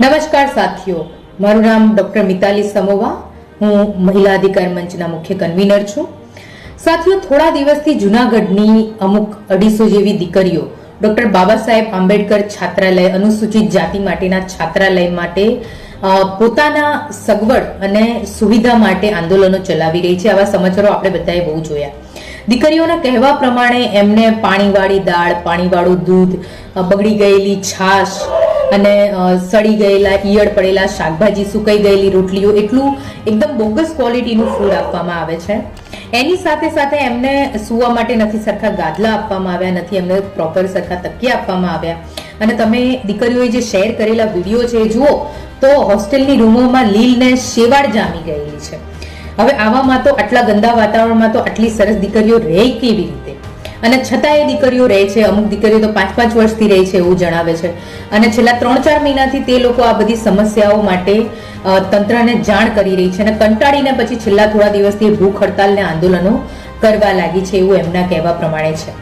નમસ્કાર સાથીઓ, મારું નામ ડોક્ટર મિતાલી સમોવા. હું મહિલા અધિકાર મંચના મુખ્ય કન્વીનર છું. સાથીઓ, થોડા દિવસથી જૂનાગઢની અમુક અઢીસો જેવી દીકરીઓ, ડોક્ટર બાબા સાહેબ આંબેડકર છાત્રાલય અનુસૂચિત જાતિ માટેના છાત્રાલય માટે પોતાના સગવડ અને સુવિધા માટે આંદોલનો ચલાવી રહી છે. આવા સમાચારો આપણે બધાએ બહુ જોયા. દીકરીઓના કહેવા પ્રમાણે એમને પાણીવાળી દાળ, પાણીવાળું દૂધ બગડી ગયેલી છાશ અને સડી ગયેલા, ઈયળ પડેલા, શાકભાજી સુકાઈ ગયેલી રોટલીઓ, એટલું એકદમ બોગસ ક્વોલિટીનું ફૂડ આપવામાં આવે છે. એની સાથે સાથે એમને સૂવા માટે નથી સરખા ગાદલા આપવામાં આવ્યા, નથી એમને પ્રોપર સરખા તકિયા આપવામાં આવ્યા. અને તમે દીકરીઓએ જે શેર કરેલા વીડિયો છે જુઓ, તો હોસ્ટેલની રૂમોમાં લીલ ને શેવાળ જામી ગયેલી છે. હવે આવામાં તો આટલા ગંદા વાતાવરણમાં તો આટલી સરસ દીકરીઓ રહે કેવી રીતે? અને છતાં એ દીકરીઓ રહે છે. અમુક દીકરીઓ તો પાંચ પાંચ વર્ષથી રહે છે એવું જણાવે છે. અને છેલ્લા ત્રણ ચાર મહિનાથી તે લોકો આ બધી સમસ્યાઓ માટે તંત્રને જાણ કરી રહી છે અને કંટાળીને પછી છેલ્લા થોડા દિવસથી ભૂખ હડતાલને આંદોલનો કરવા લાગી છે એવું એમના કહેવા પ્રમાણે છે.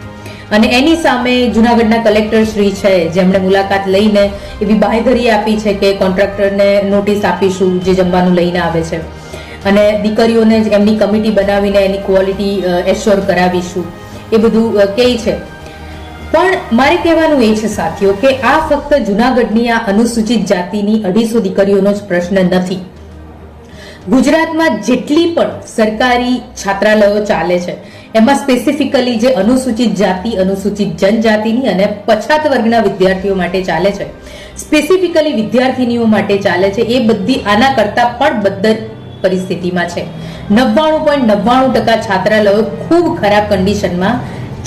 અને એની સામે જુનાગઢના કલેક્ટર શ્રી છે, જેમણે મુલાકાત લઈને એવી બાંહેધરી આપી છે કે કોન્ટ્રાક્ટરને નોટિસ આપીશું, જે જમવાનું લઈને આવે છે. અને દીકરીઓને એમની કમિટી બનાવીને એની ક્વોલિટી એશ્યોર કરાવીશું. એ બધું કહે છે. પણ મારે કહેવાનું એ છે સાથીઓ કે આ ફક્ત જુનાગઢની આ અનુસૂચિત જાતિની અઢીસો દીકરીઓનો જ પ્રશ્ન નથી. ગુજરાતમાં જેટલી પણ સરકારી છાત્રાલયો ચાલે છે, એમાં સ્પેસિફિકલી જે અનુસૂચિત જાતિ, અનુસૂચિત જનજાતિની અને પછાત વર્ગના વિદ્યાર્થીઓ માટે ચાલે છે સ્પેસિફિકલી વિદ્યાર્થીનીઓ માટે ચાલે છે, એ બધી આના કરતાં પણ પરિસ્થિતિમાં છે. નવ્વાણું પોઈન્ટ નવ્વાણું ટકા છાત્રાલયો ખૂબ ખરાબ કન્ડિશનમાં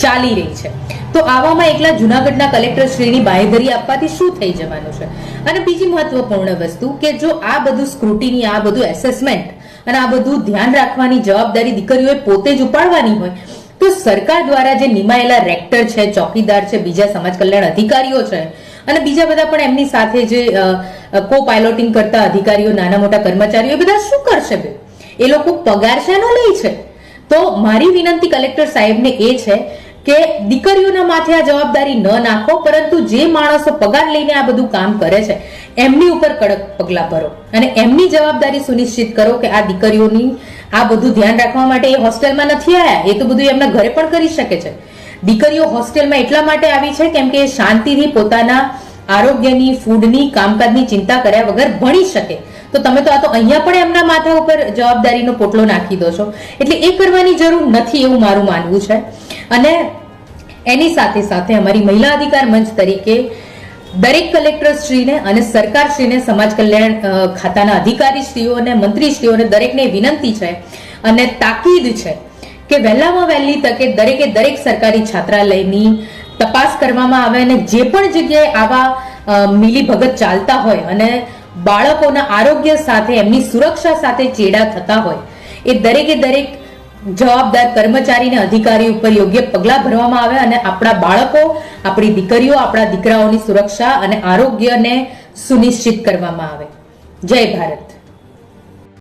ચાલી રહી છે. તો આવામાં એકલા જુનાગઢના કલેક્ટર શ્રીની બાંહેધરી આપવાથી શું થઈ જવાનું છે? અને બીજી મહત્વપૂર્ણ વસ્તુ કે જો આ બધું સ્ક્રુટીની આ બધું એસેસમેન્ટ અને આ બધું ધ્યાન રાખવાની જવાબદારી દીકરીઓએ પોતે જ ઉપાડવાની હોય, તો સરકાર દ્વારા જે નિમાયેલા રેક્ટર છે, ચોકીદાર છે, બીજા સમાજ કલ્યાણ અધિકારીઓ છે અને બીજા બધા પણ એમની સાથે જે કો પાયલોટિંગ કરતા અધિકારીઓ, નાના મોટા કર્મચારીઓ બધા શું કરશે બે? એ લોકો પગાર શેનો લે છે? તો મારી વિનંતી કલેક્ટર સાહેબને એ છે કે દીકરીઓના માથે આ જવાબદારી ન નાખો, પરંતુ જે માણસો પગાર લઈને આ બધું કામ કરે છે, એમની ઉપર કડક પગલા ભરો અને એમની જવાબદારી સુનિશ્ચિત કરો કે આ દીકરીઓની આ બધું ધ્યાન રાખવા માટે એ હોસ્ટેલમાં નથી આવ્યા એ તો બધું એમના ઘરે પણ કરી શકે છે. દીકરીઓ હોસ્ટેલમાં એટલા માટે આવી છે કેમ કે શાંતિથી પોતાના આરોગ્યની ફૂડની કામકાજની ચિંતા કર્યા વગર ભણી શકે. તો તમે તો આ તો અહીંયા પણ એમના માથા ઉપર જવાબદારીનો પોટલો નાખી દો છો. એટલે એ કરવાની જરૂર નથી એવું મારું માનવું છે. અને એની સાથે સાથે અમારી મહિલા અધિકાર મંચ તરીકે દરેક કલેક્ટર શ્રીને અને સરકાર શ્રીને સમાજ કલ્યાણ ખાતાના અધિકારી શ્રીઓ અને મંત્રી શ્રીઓને દરેકને વિનંતી છે અને તાકીદ છે કે વહેલામાં વહેલી તકે દરેકે દરેક સરકારી છાત્રાલયની તપાસ કરવામાં આવે અને જે પણ જગ્યાએ આવા મિલીભગત ચાલતા હોય અને બાળકોના આરોગ્ય સાથે, એમની સુરક્ષા સાથે ચેડા થતા હોય, એ દરેકે દરેક જવાબદાર કર્મચારી અને અધિકારી ઉપર યોગ્ય પગલાં ભરવામાં આવે અને આપણા બાળકો, આપણી દીકરીઓ, આપણા દીકરાઓની સુરક્ષા અને આરોગ્યને સુનિશ્ચિત કરવામાં આવે. જય ભારત.